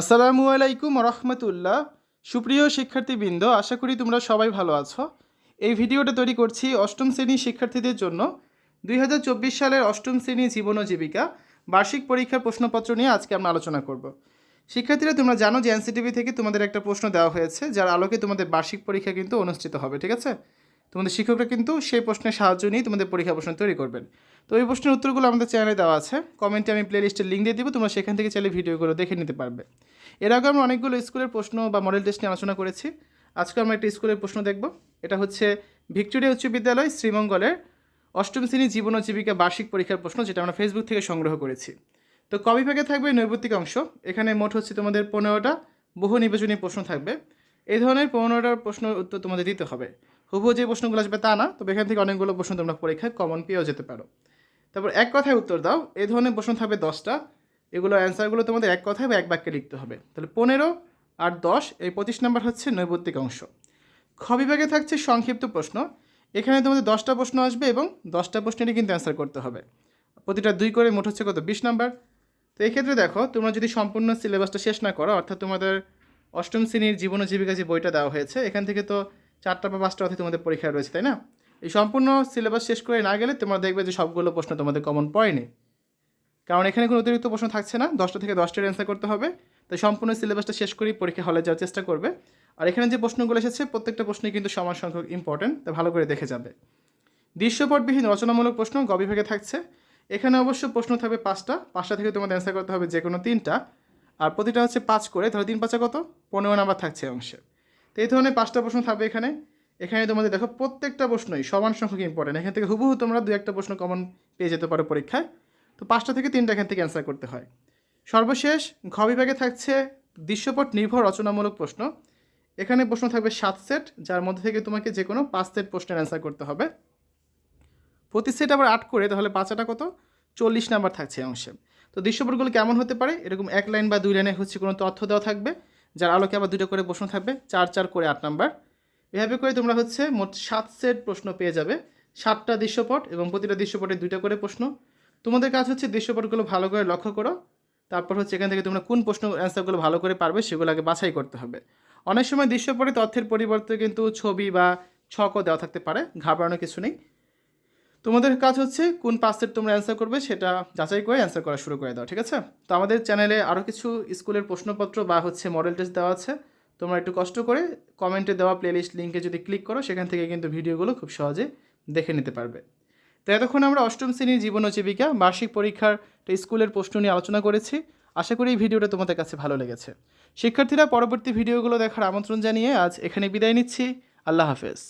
আসসালামু আলাইকুম রহমতুল্লাহ সুপ্রিয় শিক্ষার্থীবৃন্দ, আশা করি তোমরা সবাই ভালো আছো। এই ভিডিওটা তৈরি করছি অষ্টম শ্রেণির শিক্ষার্থীদের জন্য। দুই হাজার চব্বিশ সালের অষ্টম শ্রেণি জীবন ও জীবিকা, বার্ষিক পরীক্ষার প্রশ্নপত্র নিয়ে আজকে আমরা আলোচনা করব। শিক্ষার্থীরা, তোমরা জানো যে এনসিটিভি থেকে তোমাদের একটা প্রশ্ন দেওয়া হয়েছে, যার আলোকে তোমাদের বার্ষিক পরীক্ষা কিন্তু অনুষ্ঠিত হবে, ঠিক আছে? তোমাদের শিক্ষকরা কিন্তু সেই প্রশ্নের সাহায্য নিয়ে তোমাদের পরীক্ষা প্রশ্ন তৈরি করবেন। তো এই প্রশ্নের উত্তরগুলো আমাদের চ্যানেলে দেওয়া আছে। কমেন্টে আমি প্লেলিস্টের লিঙ্ক দিয়ে দিব, তোমরা সেখান থেকে চাইলে ভিডিওগুলো দেখে নিতে পারবে। এর আগে আমরা অনেকগুলো স্কুলের প্রশ্ন বা মডেল টেস্ট নিয়ে আলোচনা করেছি। আজকে আমরা একটা স্কুলের প্রশ্ন দেখব। এটা হচ্ছে ভিক্টোরিয়া উচ্চ বিদ্যালয় শ্রীমঙ্গলের অষ্টম শ্রেণি জীবন ও জীবিকা বার্ষিক পরীক্ষার প্রশ্ন, যেটা আমরা ফেসবুক থেকে সংগ্রহ করেছি। তো কবি ভাগে থাকবে নৈবত্তিক অংশ। এখানে মোট হচ্ছে তোমাদের পনেরোটা বহু নির্বাচনী প্রশ্ন থাকবে। এই ধরনের পনেরোটার প্রশ্ন উত্তর তোমাদের দিতে হবে। হুবহু যে প্রশ্নগুলো আসবে তা না, তবে এখান থেকে অনেকগুলো প্রশ্ন তোমরা পরীক্ষায় কমন পেয়েও যেতে পারো। তারপর এক কথায় উত্তর দাও এই ধরনের প্রশ্ন থাকবে দশটা, এগুলো অ্যান্সারগুলো তোমাদের এক কথায় বা এক বাক্যে লিখতে হবে। তাহলে পনেরো আর দশ, এই পঁচিশ নাম্বার হচ্ছে নৈবত্তিক অংশ। খ বিভাগে থাকছে সংক্ষিপ্ত প্রশ্ন, এখানে তোমাদের দশটা প্রশ্ন আসবে এবং দশটা প্রশ্নেরই কিন্তু অ্যান্সার করতে হবে। প্রতিটা দুই করে মোট হচ্ছে কত? বিশ নাম্বার। তো এই ক্ষেত্রে দেখো, তোমরা যদি সম্পূর্ণ সিলেবাসটা শেষ না করো, অর্থাৎ তোমাদের অষ্টম শ্রেণির জীবন জীবিকা যে বইটা দেওয়া হয়েছে, এখান থেকে তো চারটা বা পাঁচটা অর্থে তোমাদের পরীক্ষা রয়েছে, তাই না? এই সম্পূর্ণ সিলেবাস শেষ করে না গেলে তোমরা দেখবে যে সবগুলো প্রশ্ন তোমাদের কমন পড়েনি। কারণ এখানে কোনো অতিরিক্ত প্রশ্ন থাকছে না, দশটা থেকে দশটার অ্যান্সার করতে হবে। তাই সম্পূর্ণ সিলেবাসটা শেষ করেই পরীক্ষা হলে যাওয়ার চেষ্টা করবে। আর এখানে যে প্রশ্নগুলো এসেছে, প্রত্যেকটা প্রশ্নই কিন্তু সমান সংখ্যক ইম্পর্টেন্ট তা ভালো করে দেখে যাবে। দৃশ্যপটবিহীন, রচনামূলক প্রশ্ন গ বিভাগে থাকছে। এখানে অবশ্য প্রশ্ন থাকবে পাঁচটা পাঁচটা থেকে তোমাদের অ্যান্সার করতে হবে যে কোনো তিনটা। আর প্রতিটা হচ্ছে পাঁচ করে ধরো তিন পাঁচা কত? পনেরো নাম্বার থাকছে অংশে। তো এই ধরনের পাঁচটা প্রশ্ন থাকবে এখানে। এখানে তোমাদের দেখো, প্রত্যেকটা প্রশ্নই সমান সংখ্যক ইম্পর্টেন্ট এখান থেকে হুবহু তোমরা দু একটা প্রশ্ন কমন পেয়ে যেতে পারো পরীক্ষায়। তো পাঁচটা থেকে তিনটা এখান থেকে অ্যান্সার করতে হয়। সর্বশেষ, ঘ বিভাগে থাকছে দৃশ্যপট নির্ভর রচনামূলক প্রশ্ন। এখানে প্রশ্ন থাকবে সাত সেট যার মধ্যে থেকে তোমাকে যে কোনো পাঁচ সেট প্রশ্নের অ্যান্সার করতে হবে। প্রতি সেট আবার আট করে, তাহলে পাঁচাটা কত? চল্লিশ নাম্বার থাকছে অংশে। তো দৃশ্যপটগুলো কেমন হতে পারে? এরকম এক লাইন বা দুই লাইনে হচ্ছে কোনো তথ্য দেওয়া থাকবে। যার আলোকে আবার দুটো করে প্রশ্ন থাকবে, চার চার করে আট নাম্বার। এভাবে করে তোমরা হচ্ছে মোট সাত সেট প্রশ্ন পেয়ে যাবে। সাতটা দৃশ্যপট এবং প্রতিটা দৃশ্যপটে দুইটা করে প্রশ্ন। তোমাদের কাজ হচ্ছে দৃশ্যপটগুলো ভালো করে লক্ষ্য করো। তারপর হচ্ছে এখান থেকে তোমরা কোন প্রশ্ন অ্যান্সারগুলো ভালো করে পারবে সেগুলো আগে বাছাই করতে হবে। অনেক সময় দৃশ্যপটে তথ্যের পরিবর্তে কিন্তু ছবি বা ছকও দেওয়া থাকতে পারে, ঘাবড়ানোর কিছু নেই। তোমাদের কাজ হচ্ছে কোন পাঁচ সেট তোমরা অ্যান্সার করবে সেটা যাচাই করে অ্যান্সার করা শুরু করে দাও, ঠিক আছে? তো আমাদের চ্যানেলে আরও কিছু স্কুলের প্রশ্নপত্র বা হচ্ছে মডেল টেস্ট দেওয়া আছে। তোমরা একটু কষ্ট করে কমেন্টে দেওয়া প্লেলিস্ট লিঙ্কে যদি ক্লিক করো, সেখান থেকে কিন্তু ভিডিওগুলো খুব সহজে দেখে নিতে পারবে। তো এতক্ষণ আমরা অষ্টম শ্রেণির জীবন ও জীবিকা বার্ষিক পরীক্ষার স্কুলের প্রশ্ন নিয়ে আলোচনা করেছি। আশা করি এই ভিডিওটা তোমাদের কাছে ভালো লেগেছে। শিক্ষার্থীরা পরবর্তী ভিডিওগুলো দেখার আমন্ত্রণ জানিয়ে আজ এখানে বিদায় নিচ্ছি। আল্লাহ হাফেজ।